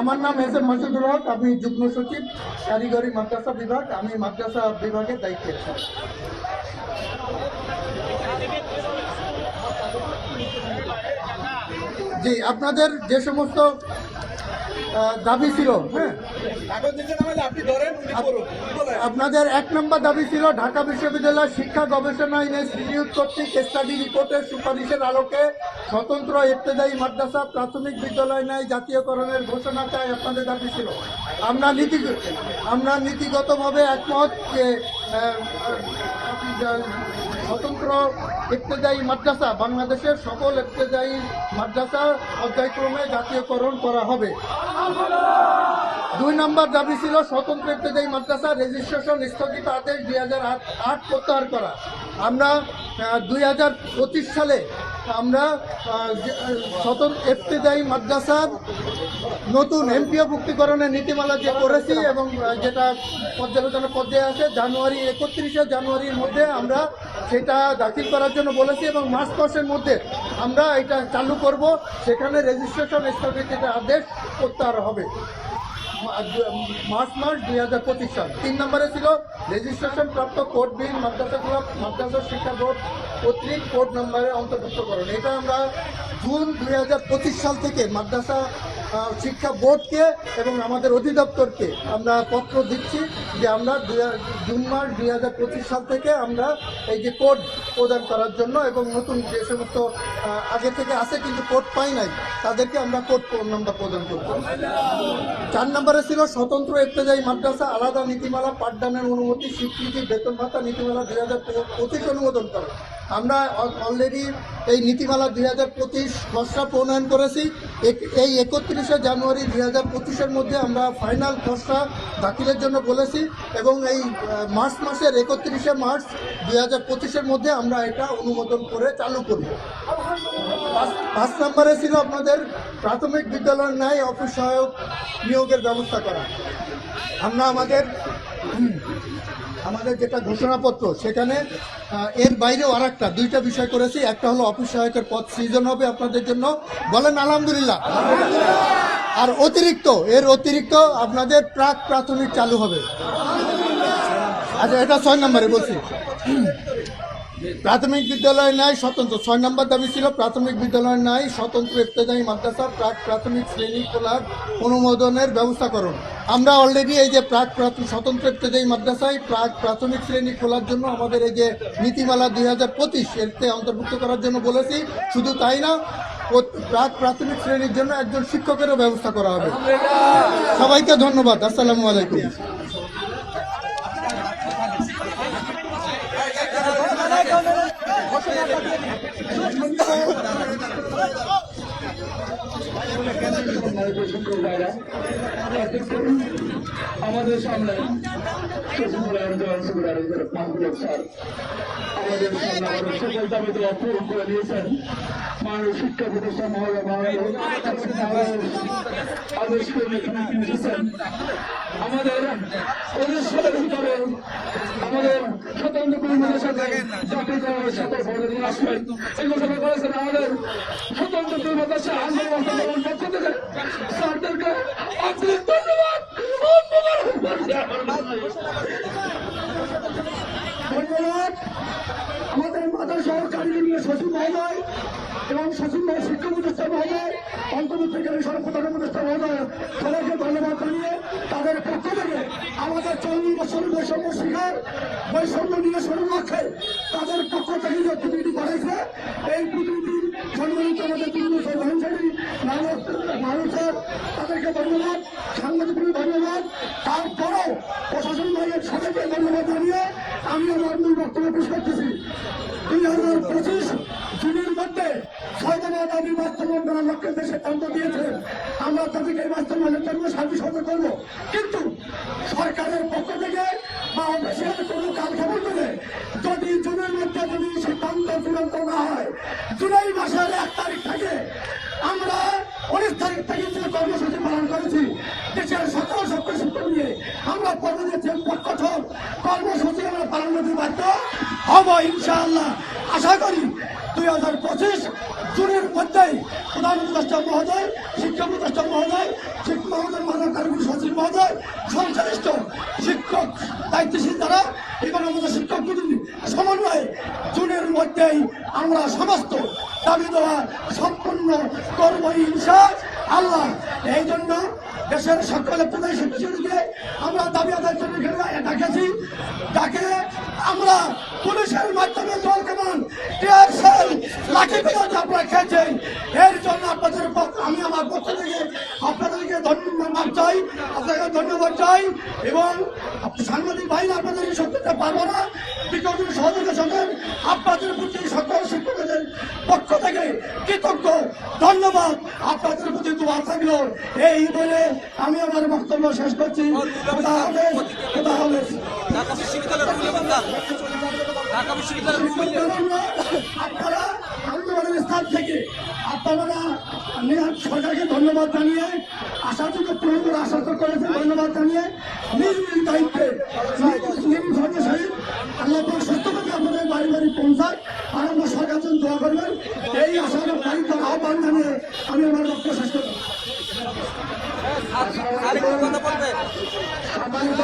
আমার নাম S M Masudul হক, আমি যুগ্ম সচিব, কারিগরি মাদ্রাসা বিভাগ, আমি মাদ্রাসা বিভাগের দায়িত্বে আছি। জি, আপনাদের যে সমস্ত দাবি ছিল হ্যাঁ। আপনাদের এক নম্বর দাবি ছিল, ঢাকা বিশ্ববিদ্যালয় শিক্ষা গবেষণা ইনস্টিটিউট কর্তৃক স্টাডি রিপোর্টের সুপারিশের আলোকে স্বতন্ত্র ইবতেদায়ী মাদ্রাসা প্রাথমিক বিদ্যালয় ন্যায় জাতীয়করণের ঘোষণা চাই আপনাদের দাবি ছিল। আমরা নীতি আমরা নীতিগতভাবে একমত যে স্বতন্ত্র ইবতেদায়ী মাদ্রাসা, বাংলাদেশের সকল ইবতেদায়ী মাদ্রাসা পর্যায়ক্রমে জাতীয়করণ করা হবে। দুই নম্বর দাবি ছিল স্বতন্ত্র ইবতেদায়ী মাদ্রাসা রেজিস্ট্রেশন স্থগিত আদেশ দুই হাজার আট প্রত্যাহার করা। আমরা দুই হাজার পঁচিশ সালে আমরা স্বতন্ত্র ইবতেদায়ী মাদ্রাসার নতুন এমপিও মুক্তিকরণের নীতিমালা যে করেছি এবং যেটা পর্যালোচনা পর্যায়ে আছে, জানুয়ারি একত্রিশে জানুয়ারির মধ্যে আমরা সেটা দাখিল করার জন্য বলেছি এবং মার্চ মাসের মধ্যে আমরা এটা চালু করব। সেখানে রেজিস্ট্রেশন স্থগিতের আদেশ প্রত্যাহার হবে। মার্চ মাস দুই হাজার পঁচিশ সাল। তিন নম্বরে ছিল রেজিস্ট্রেশন প্রাপ্ত কোড বিল মাদ্রাসা মাদ্রাসাগুলো মাদ্রাসা শিক্ষা বোর্ড কর্তৃক কোড নম্বরে অন্তর্ভুক্তকরণ এটা আমরা জুন দুই হাজার পঁচিশ সাল থেকে মাদ্রাসা শিক্ষা বোর্ডকে এবং আমাদের অধিদপ্তরকে আমরা পত্র দিচ্ছি যে আমরা জুন মাস দুই হাজার পঁচিশ সাল থেকে আমরা এই যে কোড প্রদান করার জন্য এবং নতুন যে সমস্ত আগে থেকে আছে কিন্তু কোড পাই নাই, তাদেরকে আমরা কোড নাম্বার প্রদান করব। চার নম্বরে ছিল স্বতন্ত্র ইবতেদায়ী মাদ্রাসা, আলাদা নীতিমালা, পাঠদানের অনুমতি, স্বীকৃতি, বেতন ভাতা নীতিমালা দুই হাজার পঁচিশ অনুমোদন করে। আমরা অলরেডি এই নীতিমালা দুই হাজার পঁচিশ খসড়া প্রণয়ন করেছি। এই একত্রিশে জানুয়ারি দুই হাজার পঁচিশের মধ্যে আমরা ফাইনাল খসড়া দাখিলের জন্য বলেছি এবং এই মার্চ মাসের একত্রিশে মার্চ দুই হাজার পঁচিশের মধ্যে আমরা এটা অনুমোদন করে চালু করব। পাঁচ- নম্বরে ছিল আপনাদের প্রাথমিক বিদ্যালয়ের ন্যায় অফিস সহায়ক নিয়োগের ব্যবস্থা করা। আমরা আমাদের আমাদের যেটা ঘোষণাপত্র, সেখানে এর বাইরেও আর একটা দুইটা বিষয় করেছি। একটা হলো অফিস সহায়কের পদ সৃজন হবে আপনাদের জন্য। বলেন, আলহামদুলিল্লাহ। আর অতিরিক্ত, এর অতিরিক্ত আপনাদের প্রাক প্রাথমিক চালু হবে। আচ্ছা এটা ছয় নম্বরে বলছি। প্রাথমিক বিদ্যালয় নাই, স্বতন্ত্র। ছয় নম্বর দাবি ছিল, প্রাথমিক বিদ্যালয় নাই, স্বতন্ত্র ইবতেদায়ী মাদ্রাসা, প্রাক প্রাথমিক শ্রেণি খোলার অনুমোদনের ব্যবস্থা করুন। আমরা অলরেডি এই যে প্রাক প্রাথমিক স্বতন্ত্র ইবতেদায়ী মাদ্রাসায় প্রাক প্রাথমিক শ্রেণি খোলার জন্য আমাদের এই যে নীতিমালা দুই হাজার পঁচিশ, এতে অন্তর্ভুক্ত করার জন্য বলেছি, শুধু তাই না প্রাক প্রাথমিক শ্রেণির জন্য একজন শিক্ষকেরও ব্যবস্থা করা হবে। সবাইকে ধন্যবাদ, আসসালামু আলাইকুম। আমাদের সামনে আমাদের সামনে আমাদের সকল দাবি দেওয়া পূরণ করে দিয়েছেন। মানব শিক্ষা প্রতিষ্ঠান মহলে আদেশ করে আমাদের আমাদের স্বতন্ত্র কর্মীদের সাথে জাতীয় সাথে আসবেন এই ঘোষণা করেছেন আমাদের স্বতন্ত্র কর্মীদের সাথে আন্দোলন পক্ষ থেকে স্যারদেরকে ধন্যবাদ। ধন্যবাদ। আমাদের মাতা সহকারী ইউনিয়ন সচিব মহোদয় এবং সচিন ভাই শিক্ষা প্রতিষ্ঠান মহোদয় অন্তর্বর্তীকালীন সরকার প্রতিষ্ঠান মহোদয় সবাইকে ধন্যবাদ জানিয়ে তাদের পক্ষ থেকে আমাদের চল্লিশ বছরের বৈষম্য শিখার বৈষম্য নিরসনের লক্ষ্যে তাদের পক্ষ থেকে যে প্রতিনিধি পাঠাইছে এই প্রতিনিধি সম্মানিত আমাদের সভাপতি মানুষ মানুষের তাদেরকে ধন্যবাদ সাংবাদিকদের ধন্যবাদ তারপরেও প্রশাসন ভাইয়ের সবাইকে ধন্যবাদ জানিয়ে আমি আমার মূল বক্তব্য পেশ করতেছি। দুই হাজার পঁচিশ জুনের মধ্যে ছয়জনের দাবি বাস্তবায়ন করার লক্ষ্যে যে সিদ্ধান্ত দিয়েছেন আমরা তাদেরকে বাস্তবায়নের জন্য সাহায্য সহযোগ করব। কিন্তু সরকারের পক্ষ থেকে বা অফিসের কোনো কার্যক্রম করে যদি জুনের মধ্যে যদি সিদ্ধান্ত চূড়ান্ত না হয়, জুলাই মাসের এক তারিখ থেকে আমরা উনিশ তারিখ থেকে যে কর্মসূচি পালন করেছি, দেশের সকল সকল সূত্র নিয়ে আমরা পরবর্তী কঠোর হব ইনশাআল্লাহ। আশা করি দুই হাজার পঁচিশ জুনের মধ্যেই প্রধান উপদেষ্টা মহোদয়, শিক্ষা উপদেষ্টা মহোদয় শিক্ষা মহোদয় সংশ্লিষ্ট শিক্ষক দায়িত্বশীল যারা, এবং আমাদের শিক্ষক প্রতিনিধি সমন্বয়ে জুনের মধ্যেই আমরা সমস্ত দাবি দেওয়া সম্পূর্ণ করব ইনশা আল্লাহ। এই জন্য দেশের সকল প্রধান শিক্ষককে আমরা দাবি আদায়ের জন্য এখানে ডাকেছি ডাকে আমরা পুলিশের মাধ্যমে জল কেমন টিয়ার সেল লাঠি পেঁয়াজ আপনারা খেয়েছেন এর জন্য আপনাদের পক্ষ- আমি আমার পক্ষ থেকে আপনাদেরকে ধন্যবাদ চাই আপনাকে ধন্যবাদ চাই এবং সাংবাদিক ভাই আপনাদের সত্যতা পারব না। বিগত সহযোগিতার সঙ্গে আপনাদের প্রতি সকল শিক্ষকদের পক্ষ থেকে কৃতজ্ঞ ধন্যবাদ। আপনাদের প্রতি দোয়া থাকল। এই বলে আমি আমার বক্তব্য শেষ করছি। খোদা হাফেজ খোদা হাফেজ। ঢাকা বিশ্ববিদ্যালয়ের রুল বলতাম ঢাকা বিশ্ববিদ্যালয়ের রুল আপনারা আন্দোলনের স্থান থেকে আপনারা সরকারকে ধন্যবাদ জানিয়ে আশা থেকে পূরণ করে আশা তো করেছেন ধন্যবাদ জানিয়ে নিজ নিজ দায়িত্বে সহিত আল্লাহ সুস্থ করে আপনাদের বাড়ি বাড়ি পৌঁছায় আর আমরা সরকার জন্য দোয়া করবেন। এই আশার দায়িত্ব আহ্বান জানিয়ে আমি আমার বক্তব্য শেষ করব আরেকটু কথা বলবে সম্মানিত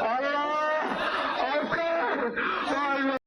Oh,